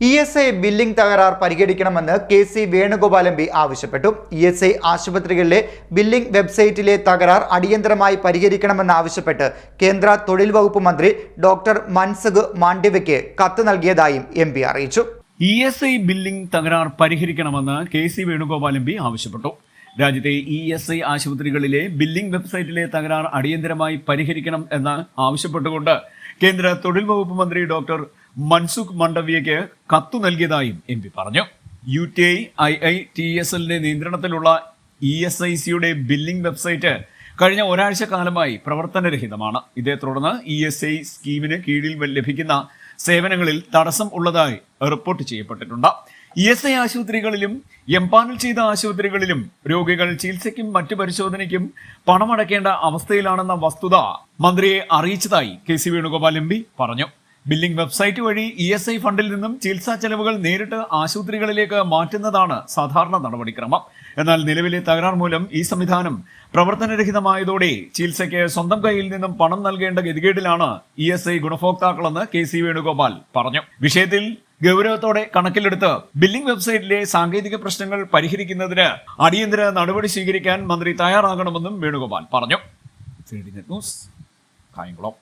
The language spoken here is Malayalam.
ഇ എസ് ഐ ബില്ലിംഗ് തകരാർ പരിഗണിക്കണമെന്ന് K C Venugopal M P ആവശ്യപ്പെട്ടു. ഇ എസ് ഐ ആശുപത്രികളിലെ ബില്ലിംഗ് വെബ്സൈറ്റിലെ തകരാർ അടിയന്തരമായി പരിഹരിക്കണമെന്നാവശ്യപ്പെട്ട് കേന്ദ്ര തൊഴിൽ വകുപ്പ് മന്ത്രി ഡോക്ടർ മൻസഗ് മാണ്ഡ്യവയ്ക്ക് കത്ത് നൽകിയതായും എം പി അറിയിച്ചു. ഇ എസ് ഐ ബില്ലിംഗ് തകരാർ പരിഹരിക്കണമെന്ന് K C Venugopal M P ആവശ്യപ്പെട്ടു. രാജ്യത്തെ ഇ എസ് ഐ ആശുപത്രികളിലെ ബില്ലിംഗ് വെബ്സൈറ്റിലെ തകരാർ അടിയന്തരമായി പരിഹരിക്കണം എന്ന് ആവശ്യപ്പെട്ടുകൊണ്ട് കേന്ദ്ര തൊഴിൽ വകുപ്പ് മന്ത്രി ഡോക്ടർ മൻസുഖ് മണ്ഡവ്യയ്ക്ക് കത്തു നൽകിയതായും എം പി പറഞ്ഞു. U T I I I T S എല്ലിന്റെ നിയന്ത്രണത്തിലുള്ള ഇ എസ് ഐ സിയുടെ ബില്ലിംഗ് വെബ്സൈറ്റ് കഴിഞ്ഞ ഒരാഴ്ച കാലമായി പ്രവർത്തനരഹിതമാണ്. ഇതേ തുടർന്ന് ഇ എസ് ഐ സ്കീമിന് കീഴിൽ ലഭിക്കുന്ന സേവനങ്ങളിൽ തടസ്സം ഉള്ളതായി റിപ്പോർട്ട് ചെയ്യപ്പെട്ടിട്ടുണ്ട്. ഇ എസ് ഐ ആശുപത്രികളിലും എംപാനൽ ചെയ്ത ആശുപത്രികളിലും രോഗികൾ ചികിത്സയ്ക്കും മറ്റു പരിശോധനയ്ക്കും പണമടയ്ക്കേണ്ട അവസ്ഥയിലാണെന്ന വസ്തുത മന്ത്രിയെ അറിയിച്ചതായി കെ സി വേണുഗോപാൽ എം പറഞ്ഞു. ബില്ലിംഗ് വെബ്സൈറ്റ് വഴി ഇ എസ് ഐ ഫണ്ടിൽ നിന്നും ചികിത്സാ ചെലവുകൾ നേരിട്ട് ആശുപത്രികളിലേക്ക് മാറ്റുന്നതാണ് സാധാരണ നടപടിക്രമം. എന്നാൽ നിലവിലെ തകരാർ മൂലം ഈ സംവിധാനം പ്രവർത്തനരഹിതമായതോടെ ചികിത്സയ്ക്ക് സ്വന്തം കയ്യിൽ നിന്നും പണം നൽകേണ്ട ഗതികേടിലാണ് ഇ എസ് ഐ ഗുണഭോക്താക്കളെന്ന് കെ സി വേണുഗോപാൽ പറഞ്ഞു. വിഷയത്തിൽ ഗൗരവത്തോടെ കണക്കിലെടുത്ത് ബില്ലിംഗ് വെബ്സൈറ്റിലെ സാങ്കേതിക പ്രശ്നങ്ങൾ പരിഹരിക്കുന്നതിന് അടിയന്തര നടപടി സ്വീകരിക്കാൻ മന്ത്രി തയ്യാറാകണമെന്നും വേണുഗോപാൽ പറഞ്ഞു. ന്യൂസ് കായംകുളം.